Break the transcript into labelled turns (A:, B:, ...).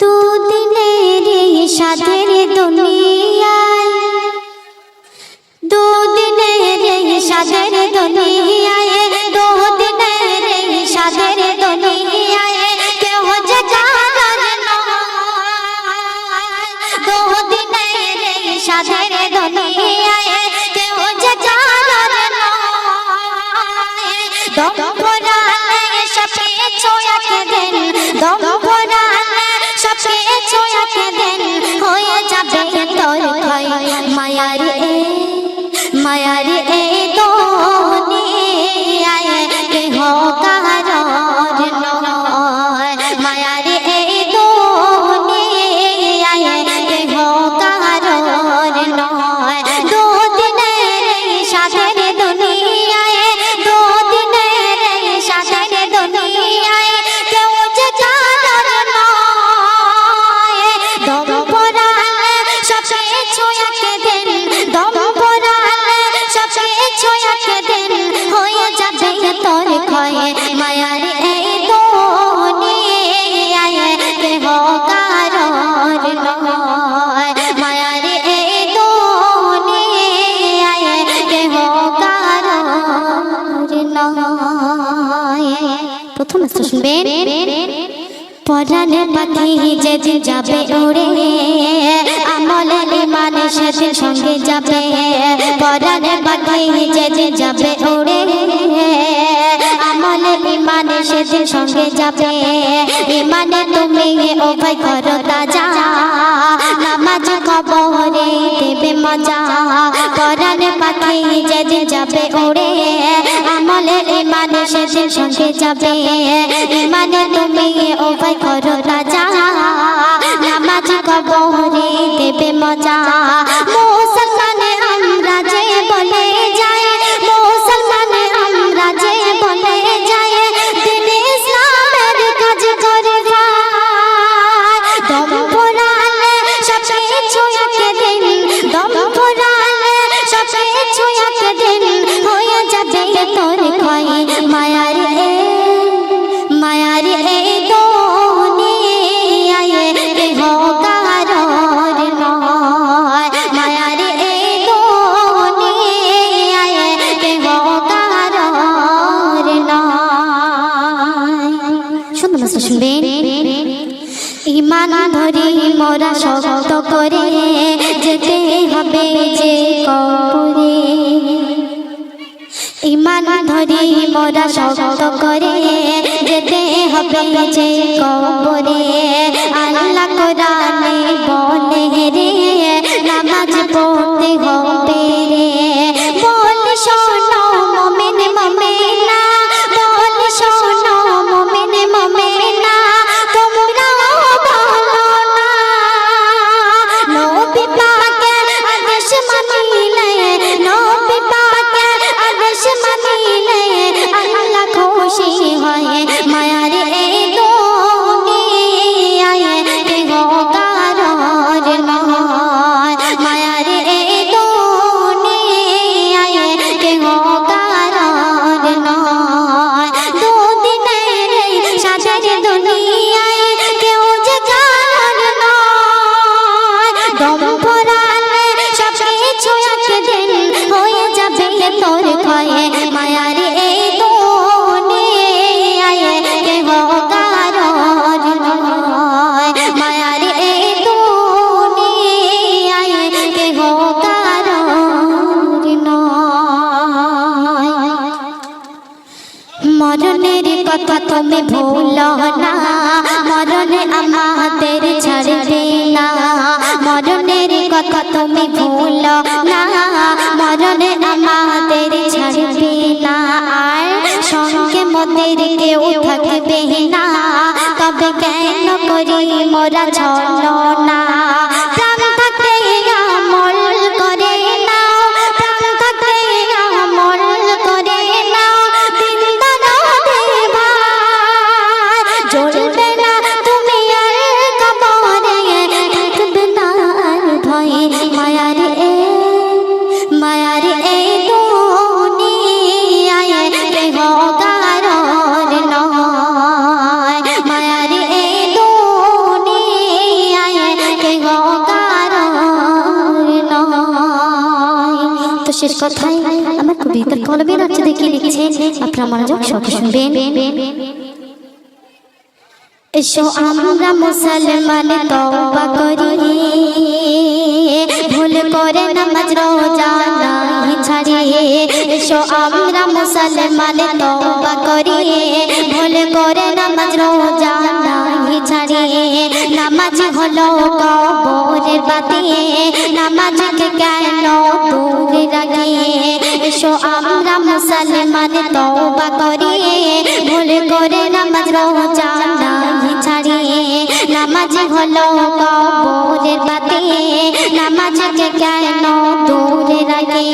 A: দুদিনের সাধের দুনিয়া। তো শুনবেন পরানে পাখি যেদিন যাবে ওড়ে আমলে ইমানে সেদিন সঙ্গে যাবে। পরানে পাখি যেদিন যাবে ওড়ে আমলে ইমানে সেদিন সঙ্গে যাবে। ইমানে তুমি ও ভাই করো তাজা, নামাজ খবরে দেবে মজা। পরানে পাখি যেদিন যাবে ওড়ে সে সঙ্গে যাবে। মানে তুমি ও ভাই করো রাজা মান ধরি মোরা শক্ত করে, যেতে হবে যে কবরে। ইমান ধরি মোরা শক্ত করে, যেতে হবে যে কবরে। আল্লাহ কোরআনে বলে রে, নামাজ পড়তে হবে। কথা তুমি ভুল না। মরণে আমাদের ছাড়বে না মরণের কথা তুমি ভুল না। মরণে আমাদের ছাড়বে না আর সঙ্গে মদের কেউ থাকবে না। তবে কেন করি মোরা ছড় না কথায় আমার কবিতার কলমে রাজ্য দেখে লিখছেন আপনারা মনোযোগ সব শুনবেন। এসো আমরা মুসলমান তওবা করি। ভুল করে নামাজ রোজা নাই ছাড়িয়ে। এসো আমরা মুসলমান তওবা করি। ভুল করে নামাজ রোজা নামাজ হলো কবরের বাতি নামাজকে কেন দূরে রাখিয়ে এসো আমরা মুসলমান তওবা করি, ভুল করে নামাজ রোজা ছাড়িয়ে নামাজ হলো কবরের বাতি নামাজকে কেন দূরে রাখে?